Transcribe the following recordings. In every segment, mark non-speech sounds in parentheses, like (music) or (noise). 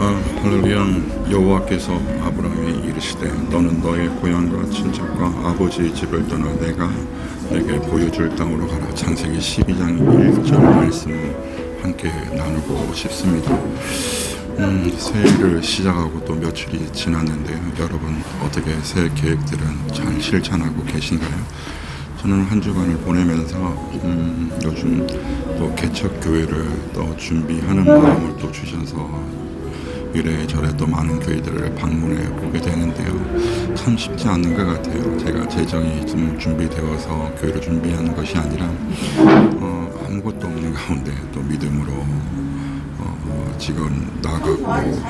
아, 할렐루야 여호와께서 아브라함에 이르시되 너는 너의 고향과 친척과 아버지의 집을 떠나 내가 내게 보여줄 땅으로 가라 창세기 12장 1절 말씀을 함께 나누고 싶습니다 음, 새해를 시작하고 또 며칠이 지났는데요 여러분 어떻게 새해 계획들은 잘 실천하고 계신가요? 저는 한 주간을 보내면서 음, 요즘 또 개척 교회를 또 준비하는 마음을 또 주셔서 이래 저래 또 많은 교회들을 방문해 보게 되는데요. 참 쉽지 않은 것 같아요. 제가 재정이 좀 준비되어서 교회를 준비하는 것이 아니라 어, 아무것도 없는 가운데 또 믿음으로 어, 지금 나가고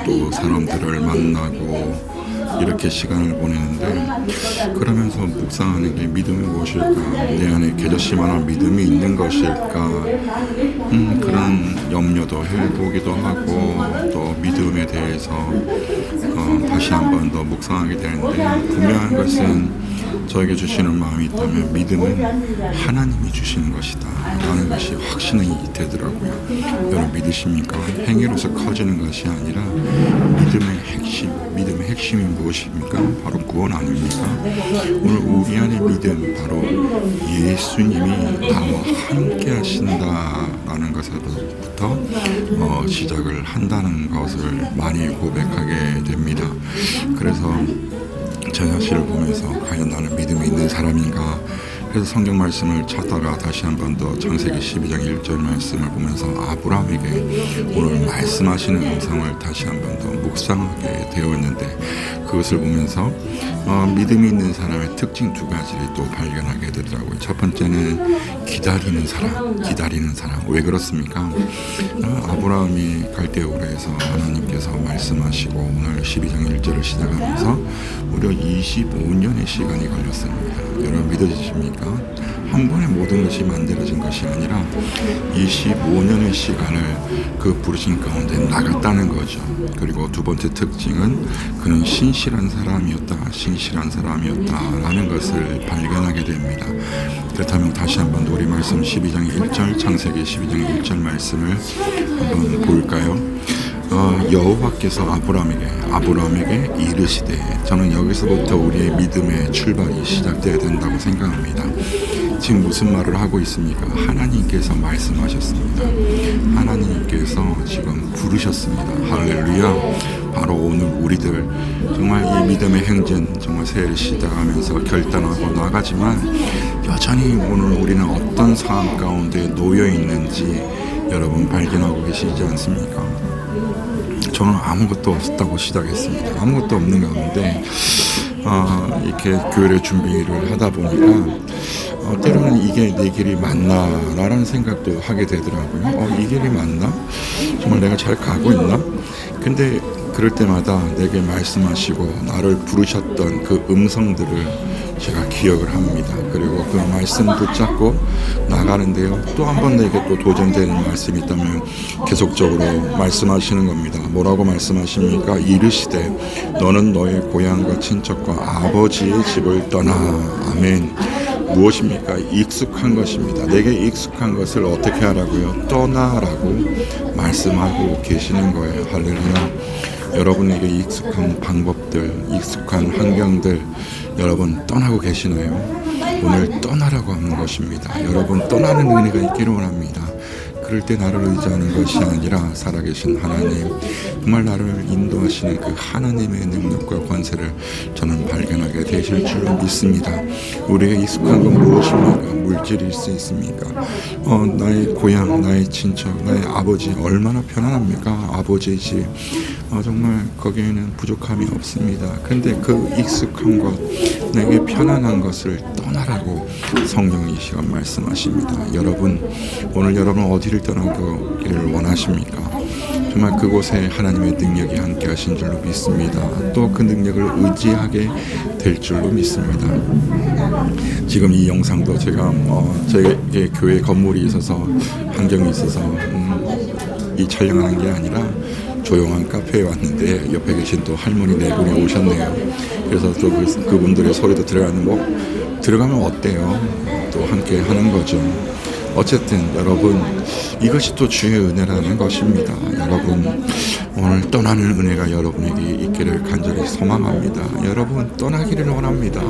또 사람들을 만나고 이렇게 시간을 보내는데 그러면서 묵상하는 게 믿음이 무엇일까? 내 안에 겨자씨만한 믿음이 있는 것일까? 음, 그런 염려도 해보기도 하고 또 믿음에 대해서 어, 다시 한번 더 묵상하게 되는데 분명한 것은 저에게 주시는 마음이 있다면 믿음은 하나님이 주시는 것이다 라는 것이 확신이 되더라고요 여러분 믿으십니까? 행위로서 커지는 것이 아니라 믿음의 핵심 믿음의 핵심이 무엇입니까? 바로 구원 아닙니까? 오늘 우리 안의 믿음 바로 예수님이 나와 함께 하신다라는 것에서부터 어, 시작을 한다는 것을 많이 고백하게 됩니다. 그래서 제 자신을 보면서 과연 나는 믿음이 있는 사람인가 그래서 성경 말씀을 찾다가 다시 한 번 더 창세기 12장 1절 말씀을 보면서 아브라함에게 오늘 말씀하시는 음성을 다시 한 번 더 묵상하게 되었는데 그것을 보면서 어, 믿음이 있는 사람의 특징 두 가지를 또 발견하게 되더라고요. 첫 번째는 기다리는 사람, 기다리는 사람. 왜 그렇습니까? 어, 아브라함이 갈대오르에서 하나님께서 말씀하시고 오늘 12장 1절을 시작하면서 무려 25년의 시간이 걸렸습니다. 여러분 믿어지십니까? 한 번에 모든 것이 만들어진 것이 아니라 25년의 시간을 그 부르신 가운데 나갔다는 거죠. 그리고 두 번째 특징은 그는 신실한 사람이었다, 신실한 사람이었다라는 것을 발견하게 됩니다. 그렇다면 다시 한번 우리 말씀 12장 1절, 창세기 12장 1절 말씀을 한번 볼까요? 어, 여호와께서 아브라함에게 아브라함에게 이르시되 저는 여기서부터 우리의 믿음의 출발이 시작돼야 된다고 생각합니다. 지금 무슨 말을 하고 있습니까? 하나님께서 말씀하셨습니다. 하나님께서 지금 부르셨습니다. 할렐루야. 바로 오늘 우리들 정말 이 믿음의 행진 정말 새해를 시작하면서 결단하고 나가지만 여전히 오늘 우리는 어떤 상황 가운데 놓여 있는지 여러분 발견하고 계시지 않습니까? 저는 아무것도 없었다고 시작했습니다. 아무것도 없는 가운데 어, 이렇게 교회를 준비를 하다 보니까 어, 때로는 이게 내 길이 맞나라는 생각도 하게 되더라고요. 어, 이 길이 맞나? 정말 내가 잘 가고 있나? 근데 그럴 때마다 내게 말씀하시고 나를 부르셨던 그 음성들을 제가 기억을 합니다. 그리고 그 말씀 붙잡고 나가는데요. 또 한 번 내게 또 도전되는 말씀이 있다면 계속적으로 말씀하시는 겁니다. 뭐라고 말씀하십니까? 이르시되 너는 너의 고향과 친척과 아버지의 집을 떠나. 아멘. 무엇입니까? 익숙한 것입니다. 내게 익숙한 것을 어떻게 하라고요? 떠나라고 말씀하고 계시는 거예요. 할렐루야. 여러분에게 익숙한 방법들, 익숙한 환경들, 여러분 떠나고 계시나요? 오늘 떠나라고 하는 것입니다. 여러분 떠나는 은혜가 있기를 원합니다. 그럴 때 나를 의지하는 것이 아니라 살아계신 하나님, 정말 나를 인도하시는 그 하나님의 능력과 권세를 저는 발견하게 되실 줄로 믿습니다. 우리에게 익숙한 건 무엇입니까? 물질일 수 있습니까? 어, 나의 고향, 나의 친척, 나의 아버지 얼마나 편안합니까? 아버지의 집. 어, 정말 거기에는 부족함이 없습니다. 근데 그 익숙한 것, 내게 편안한 것을 떠나라고 성령이 이 시간 말씀하십니다. 여러분, 오늘 여러분 어디를 떠나기를 원하십니까? 정말 그곳에 하나님의 능력이 함께 하신 줄로 믿습니다. 또 그 능력을 의지하게 될 줄로 믿습니다. 지금 이 영상도 제가 어, 저에게 교회 건물이 있어서 환경이 있어서 음, 이 촬영하는 게 아니라 조용한 카페에 왔는데 옆에 계신 또 할머니 네 분이 오셨네요. 그래서 또 그, 그분들의 소리도 들어가는 뭐 들어가면 어때요? 또 함께 하는 거죠. 어쨌든 여러분 이것이 또 주의 은혜라는 것입니다. 여러분 오늘 떠나는 은혜가 여러분에게 있기를 간절히 소망합니다. 여러분 떠나기를 원합니다.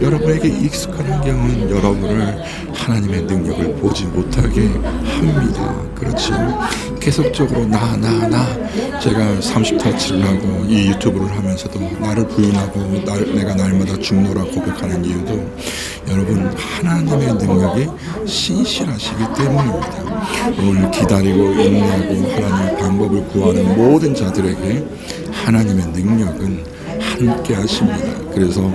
여러분에게 익숙한 환경은 여러분을 하나님의 능력을 보지 못하게 합니다. 그렇죠. 계속적으로 나, 나, 나. 제가 30터치를 하고 이 유튜브를 하면서도 나를 부인하고 날, 내가 날마다 죽노라 고백하는 이유도 여러분 하나님의 능력이 신실하시기 때문입니다. 오늘 기다리고 인내하고 하나님의 방법을 구하는 모든 자들에게 하나님의 능력은 함께 하십니다. 그래서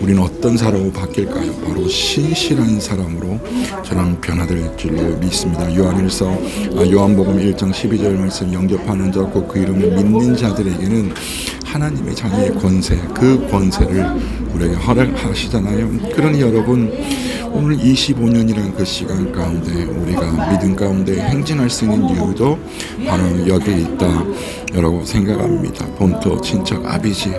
우리는 어떤 사람으로 바뀔까요? 바로 신실한 사람으로 저는 변화될 줄로 믿습니다. 요한일서 아, 요한복음 1장 12절 말씀 영접하는 자고 그 이름을 믿는 자들에게는 하나님의 자녀의 권세, 그 권세를 우리에게 허락하시잖아요. 그러니 여러분 오늘 25년이라는 그 시간 가운데 우리가 믿음 가운데 행진할 수 있는 이유도 바로 여기에 있다. 라고 생각합니다. 본토, 친척, 아비지.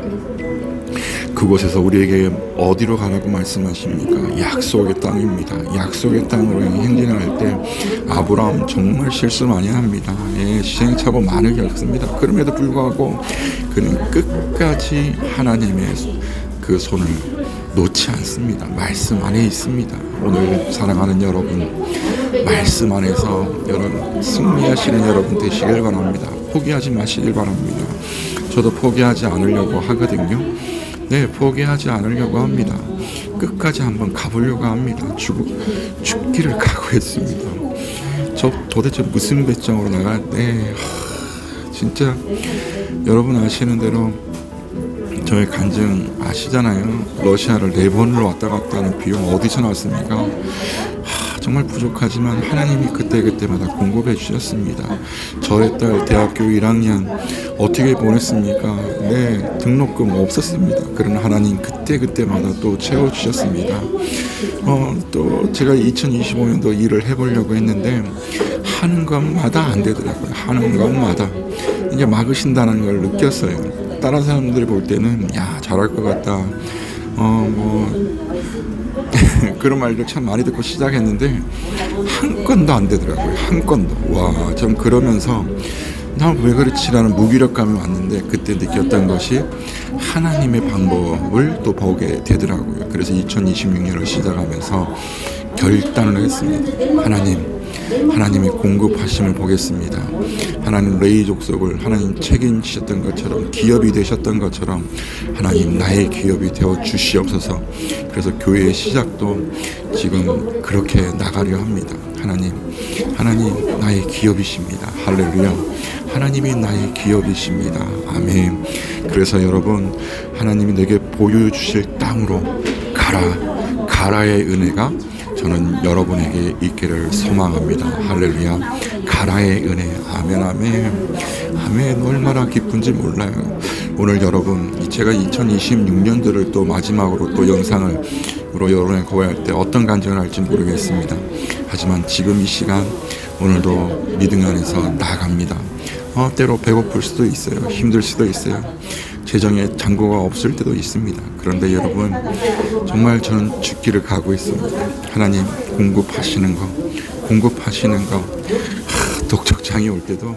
그곳에서 우리에게 어디로 가라고 말씀하십니까? 약속의 땅입니다. 약속의 땅으로 행진할 때 아브라함 정말 실수 많이 합니다. 예, 시행착오 많이 겪습니다. 그럼에도 불구하고 그는 끝까지 하나님의 그 손을 놓지 않습니다. 말씀 안에 있습니다. 오늘 사랑하는 여러분, 말씀 안에서 여러분 승리하시는 여러분 되시길 바랍니다. 포기하지 마시길 바랍니다. 저도 포기하지 않으려고 하거든요. 네, 포기하지 않으려고 합니다. 끝까지 한번 가보려고 합니다. 죽, 죽기를 각오했습니다. 저 도대체 무슨 배짱으로 나가, 네, 하, 진짜 여러분 아시는 대로 저의 간증 아시잖아요. 러시아를 네 번을 왔다 갔다 하는 비용 어디서 나왔습니까? 하, 정말 부족하지만 하나님이 그때그때마다 공급해 주셨습니다. 저의 딸 대학교 1학년 어떻게 보냈습니까? 네, 등록금 없었습니다. 그러나 하나님 그때그때마다 또 채워주셨습니다. 어, 또 제가 2025년도 일을 해보려고 했는데 하는 것마다 안 되더라고요. 하는 것마다. 이제 막으신다는 걸 느꼈어요. 다른 사람들이 볼 때는 야 잘할 것 같다. 어 뭐 (laughs) 그런 말들 참 많이 듣고 시작했는데 한 건도 안 되더라고요. 한 건도. 와, 좀 그러면서 나 왜 그렇지라는 무기력감이 왔는데 그때 느꼈던 것이 하나님의 방법을 또 보게 되더라고요. 그래서 2026년을 시작하면서 결단을 했습니다. 하나님, 하나님의 공급하심을 보겠습니다. 하나님 레이 족속을 하나님 책임지셨던 것처럼 기업이 되셨던 것처럼 하나님 나의 기업이 되어 주시옵소서. 그래서 교회의 시작도 지금 그렇게 나가려 합니다. 하나님, 하나님 나의 기업이십니다. 할렐루야. 하나님이 나의 기업이십니다. 아멘. 그래서 여러분, 하나님이 내게 보여주실 땅으로 가라. 가라의 은혜가 저는 여러분에게 있기를 소망합니다. 할렐루야. 가라의 은혜. 아멘, 아멘. 아멘. 얼마나 기쁜지 몰라요. 오늘 여러분, 제가 2026년도를 또 마지막으로 또 영상을 으로 여론에 고할 때 어떤 간증을 할지 모르겠습니다. 하지만 지금 이 시간 오늘도 믿음 안에서 나갑니다. 어, 때로 배고플 수도 있어요. 힘들 수도 있어요. 재정에 잔고가 없을 때도 있습니다. 그런데 여러분 정말 저는 죽기를 각오했습니다. 하나님 공급하시는 거, 공급하시는 거. 하, 독촉장이 올 때도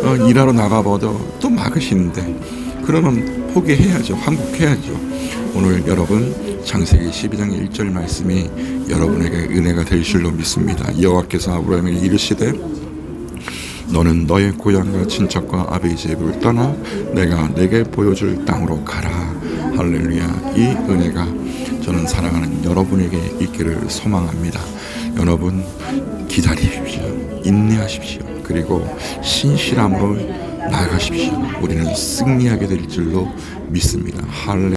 어, 일하러 나가봐도 또 막으시는데 그러면 포기해야죠. 한국해야죠. 오늘 여러분 창세기 12장 1절 말씀이 여러분에게 은혜가 될 줄로 믿습니다. 여호와께서 아브라함에게 이르시되 너는 너의 고향과 친척과 아비의 집을 떠나 내가 내게 보여줄 땅으로 가라. 할렐루야. 이 은혜가 저는 사랑하는 여러분에게 있기를 소망합니다. 여러분 기다리십시오. 인내하십시오. 그리고 신실함으로 나아가십시오. 우리는 승리하게 될 줄로 믿습니다. 할렐